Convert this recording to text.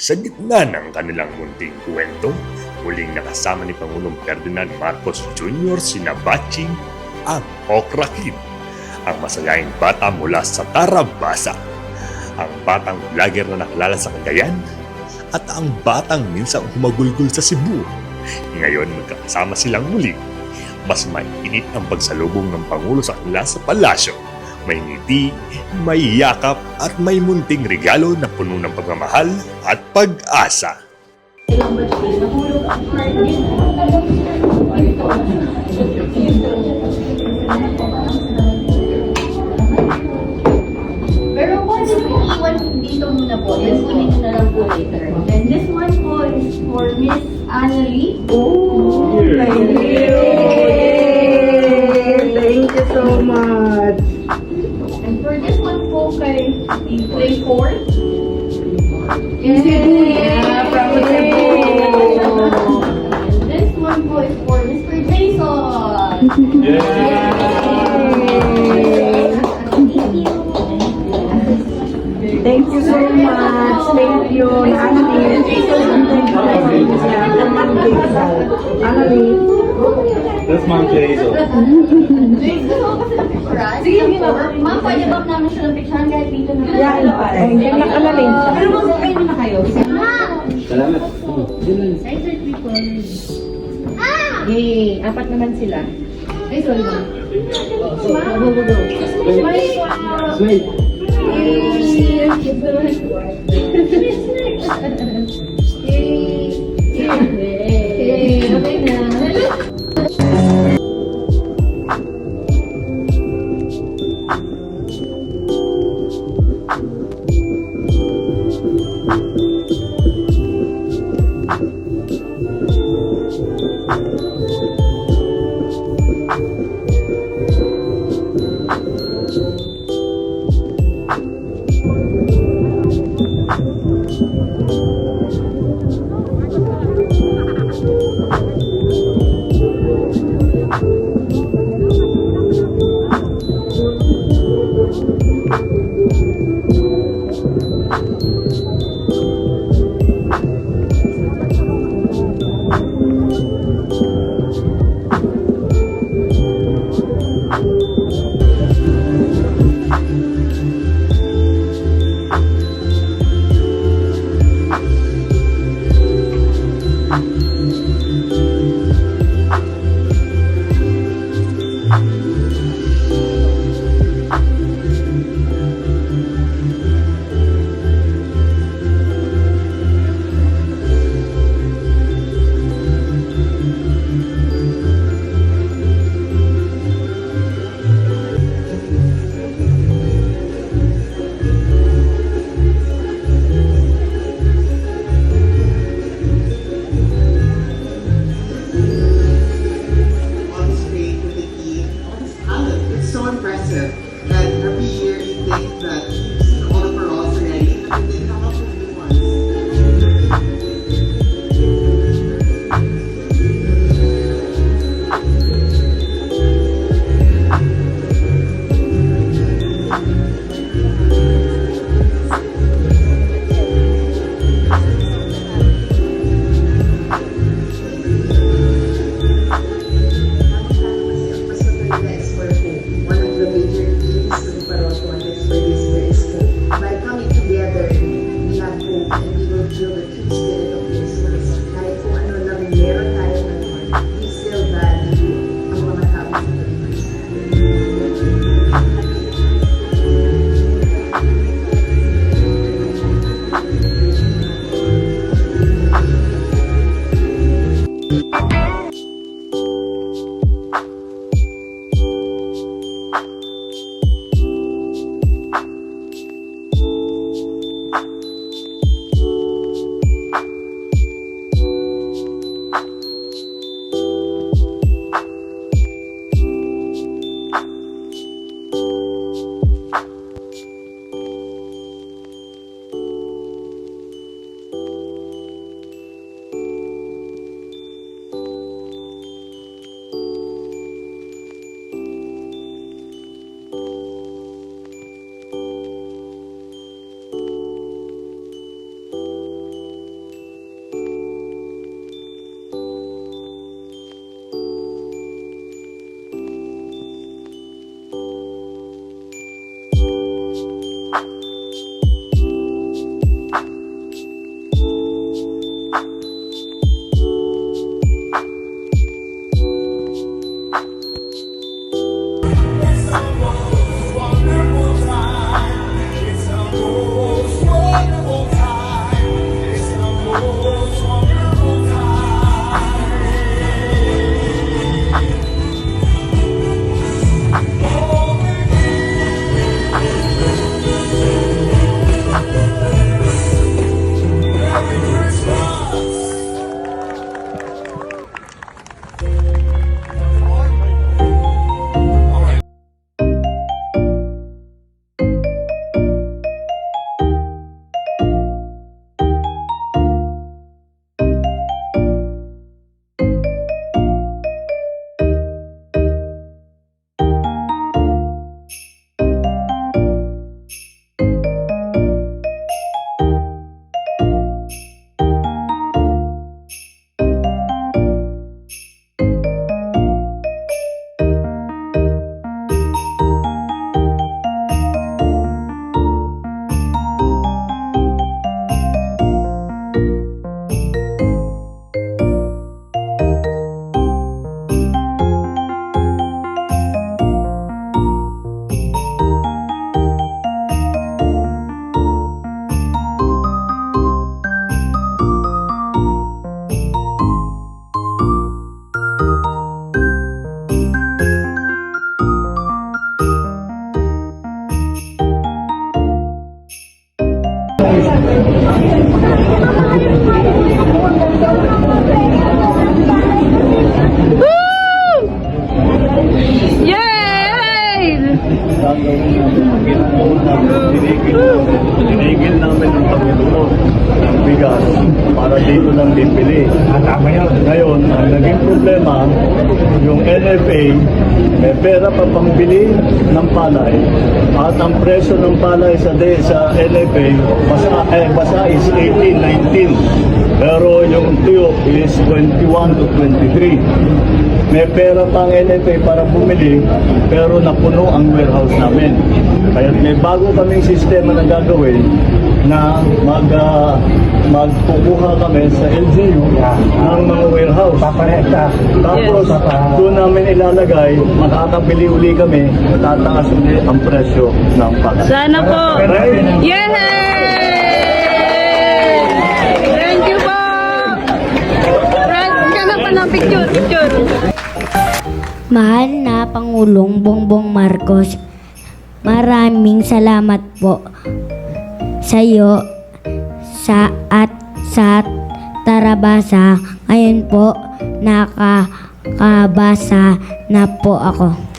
Sa gitna ng kanilang munting kwento, muling nakasama ni Pangulong Ferdinand Marcos Jr. si Nabaching ang Okra Kid, ang masayaing bata mula sa Tarabasa, ang batang vlogger na nakilala sa Cagayan, at ang batang minsang humagulgol sa Cebu. Ngayon magkakasama silang muli. Mas mainit ang pagsalubong ng Pangulo sa kanila sa palasyo. May ngiti, may yakap at may munting regalo na puno ng pagmamahal at pag-asa. Pero pwede po iwan dito muna po. Then kunin na lang po later. Then this one po is for Miss Annalie. Oh, Jason. Thank you so much. Thank you. Annalie. That's Ma'am Jason. Sige, ma'am, pwede ba namin siya ng picture kahit dito na? Yan. Thank you, Annalie. Pero mag-kain na kayo. Salamat. Yay! Apat naman sila. Ay, sorry ma'am. Go, go, go, go. Smile po. Smile. Yay! Yay! Jesus. NFA, may pera pa pangbili ng palay at ang presyo ng palay sa, de, sa NFA, basa, eh, basa is 18, 19. Pero yung tuyo is 21 to 23. May pera pang NFA para bumili, pero napuno ang warehouse namin. Kaya may bago kaming sistema na gagawin na mag, ah, magkukuha kami sa LGU ng mga warehouse. Tapos, doon namin ilalagay, makakabili uli kami, tataas uli ang presyo ng pagkain. Sana po. Yay! Thank you po. Fred, ka na pa ng picture, picture. Mahal na Pangulong Bongbong Marcos, maraming salamat po sa iyo sa at sa Tarabasa. Ngayon po nakakabasa na po ako.